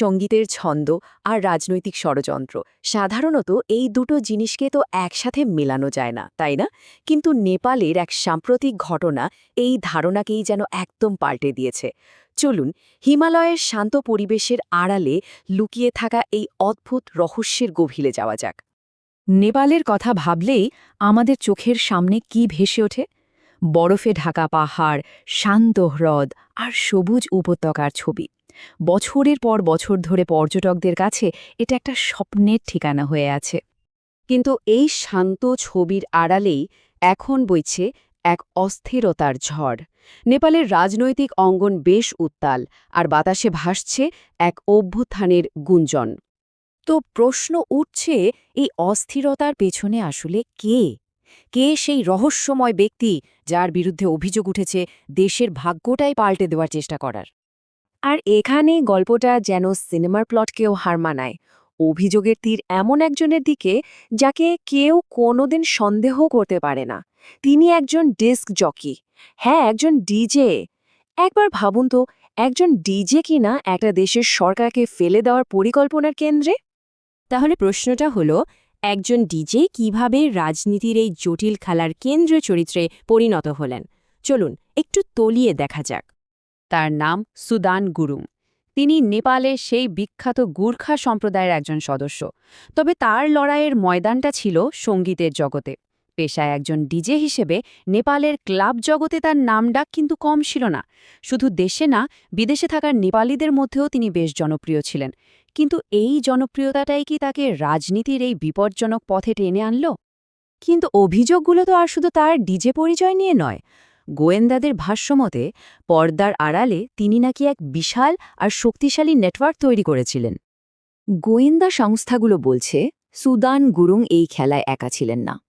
সঙ্গীতের ছন্দ আর রাজনৈতিক ষড়যন্ত্র। সাধারণত এই দুটো জিনিসকে তো একসাথে মেলানো যায় না, তাই না? কিন্তু নেপালের এক সাম্প্রতিক ঘটনা এই ধারণাকেই যেন একদম পাল্টে দিয়েছে। চলুন, হিমালয়ের শান্ত পরিবেশের আড়ালে লুকিয়ে থাকা এই অদ্ভুত রহস্যের গভীরে যাওয়া যাক। নেপালের কথা ভাবলেই আমাদের চোখের সামনে কি ভেসে ওঠে? বরফে ঢাকা পাহাড়, শান্ত হ্রদ আর সবুজ উপত্যকার ছবি। বছরের পর বছর ধরে পর্যটকদের কাছে এটা একটা স্বপ্নের ঠিকানা হয়ে আছে। কিন্তু এই শান্ত ছবির আড়ালেই এখন বইছে এক অস্থিরতার ঝড়। নেপালের রাজনৈতিক অঙ্গন বেশ উত্তাল আর বাতাসে ভাসছে এক অভ্যুত্থানের গুঞ্জন। তো প্রশ্ন উঠছে, এই অস্থিরতার পেছনে আসলে কে? কে সেই রহস্যময় ব্যক্তি যার বিরুদ্ধে অভিযোগ উঠেছে, দেশের ভাগ্যটাই পাল্টে দেওয়ার চেষ্টা করার? আর এখানে গল্পটা যেন সিনেমার প্লটকেও হার মানায়। অভিযোগের তীর এমন একজনের দিকে যাকে কেউ কোনোদিন সন্দেহ করতে পারে না। তিনি একজন ডিস্ক জকি। হ্যাঁ একজন ডিজে। একবার ভাবুন তো, একজন ডিজে কিনা একটা দেশের সরকারকে ফেলে দেওয়ার পরিকল্পনার কেন্দ্রে? তাহলে প্রশ্নটা হলো, একজন ডিজে কীভাবে রাজনীতির এই জটিল খেলার কেন্দ্রীয় চরিত্রে পরিণত হলেন? চলুন, একটু তলিয়ে দেখা যাক। তার নাম সুদান গুরুং। তিনি নেপালের সেই বিখ্যাত গুর্খা সম্প্রদায়ের একজন সদস্য। তবে তার লড়াইয়ের ময়দানটা ছিল সঙ্গীতের জগতে। পেশায় একজন ডিজে হিসেবে নেপালের ক্লাব জগতে তার নামডাক কিন্তু কম ছিল না। শুধু দেশে না, বিদেশে থাকার নেপালিদের মধ্যেও তিনি বেশ জনপ্রিয় ছিলেন। কিন্তু এই জনপ্রিয়তাটাই কি তাকে রাজনীতির এই বিপজ্জনক পথে টেনে আনল? কিন্তু অভিযোগগুলো তো আর শুধু তার ডিজে পরিচয় নিয়ে নয় গোয়েন্দাদের ভাষ্যমতে পর্দার আড়ালে তিনি নাকি এক বিশাল আর শক্তিশালী নেটওয়ার্ক তৈরি করেছিলেন। গোয়েন্দা সংস্থাগুলো বলছে, সুদান গুরুং এই খেলায় একা ছিলেন না।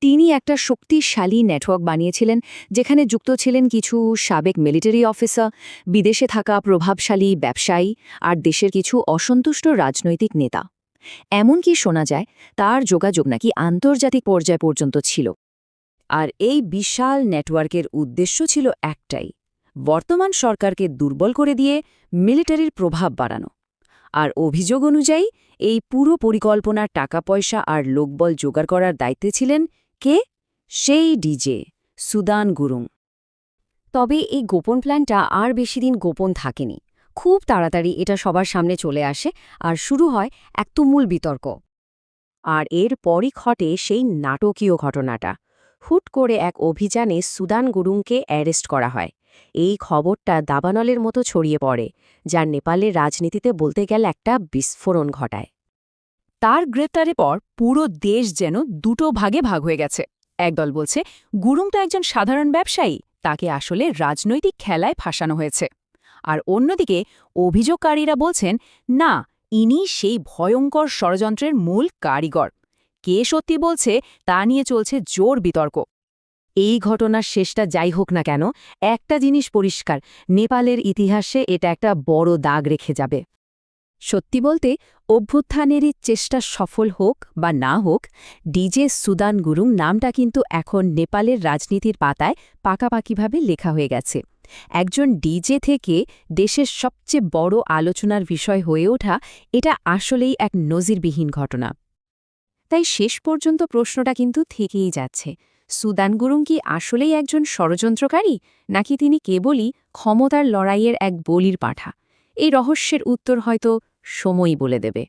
তিনি একটা শক্তিশালী নেটওয়ার্ক বানিয়েছিলেন, যেখানে যুক্ত ছিলেন কিছু সাবেক মিলিটারি অফিসার, বিদেশে থাকা প্রভাবশালী ব্যবসায়ী আর দেশের কিছু অসন্তুষ্ট রাজনৈতিক নেতা। এমনকি শোনা যায়, তার যোগাযোগ নাকি আন্তর্জাতিক পর্যায় পর্যন্ত ছিল। আর এই বিশাল নেটওয়ার্কের উদ্দেশ্য ছিল একটাই, বর্তমান সরকারকে দুর্বল করে দিয়ে মিলিটারির প্রভাব বাড়ানো। আর অভিযোগ অনুযায়ী, এই পুরো পরিকল্পনার টাকা পয়সা আর লোকবল জোগাড় করার দায়িত্বে ছিলেন কে? সেই ডিজে, সুদান গুরুং। তবে এই গোপন প্ল্যানটা আর বেশি দিন গোপন থাকেনি। খুব তাড়াতাড়ি এটা সবার সামনে চলে আসে আর শুরু হয় এক তুমুল বিতর্ক। আর এর পরই ঘটে সেই নাটকীয় ঘটনাটা। হুট করে এক অভিযানে সুদান গুরুংকে অ্যারেস্ট করা হয়। এই খবরটা দাবানলের মতো ছড়িয়ে পড়ে যা নেপালের রাজনীতিতে বলতে গেলে একটা বিস্ফোরণ ঘটায়। তার গ্রেপ্তারের পর পুরো দেশ যেন দুটো ভাগে ভাগ হয়ে গেছে। একদল বলছে, গুরুং তো একজন সাধারণ ব্যবসায়ী, তাকে আসলে রাজনৈতিক খেলায় ফাঁসানো হয়েছে। আর অন্যদিকে অভিযোগকারীরা বলছেন, না ইনি সেই ভয়ঙ্কর ষড়যন্ত্রের মূল কারিগর। কে সত্যি বলছে তা নিয়ে চলছে জোর বিতর্ক। এই ঘটনার শেষটা যাই হোক না কেন, একটা জিনিস পরিষ্কার, নেপালের ইতিহাসে এটা একটা বড় দাগ রেখে যাবে। সত্যি বলতে, অভ্যুত্থানেরই চেষ্টা সফল হোক বা না হোক, ডিজে সুদান গুরুং নামটা কিন্তু এখন নেপালের রাজনীতির পাতায় পাকাপাকিভাবে লেখা হয়ে গেছে। একজন ডিজে থেকে দেশের সবচেয়ে বড় আলোচনার বিষয় হয়ে ওঠা এটা আসলেই এক নজিরবিহীন ঘটনা। তাই শেষ পর্যন্ত প্রশ্নটা কিন্তু থেকেই যাচ্ছে। সুদান গুরুং কি আসলেই একজন ষড়যন্ত্রকারী, নাকি তিনি কেবলই ক্ষমতার লড়াইয়ের এক বলির পাঠা? এই রহস্যের উত্তর হয়তো সময়ই বলে দেবে।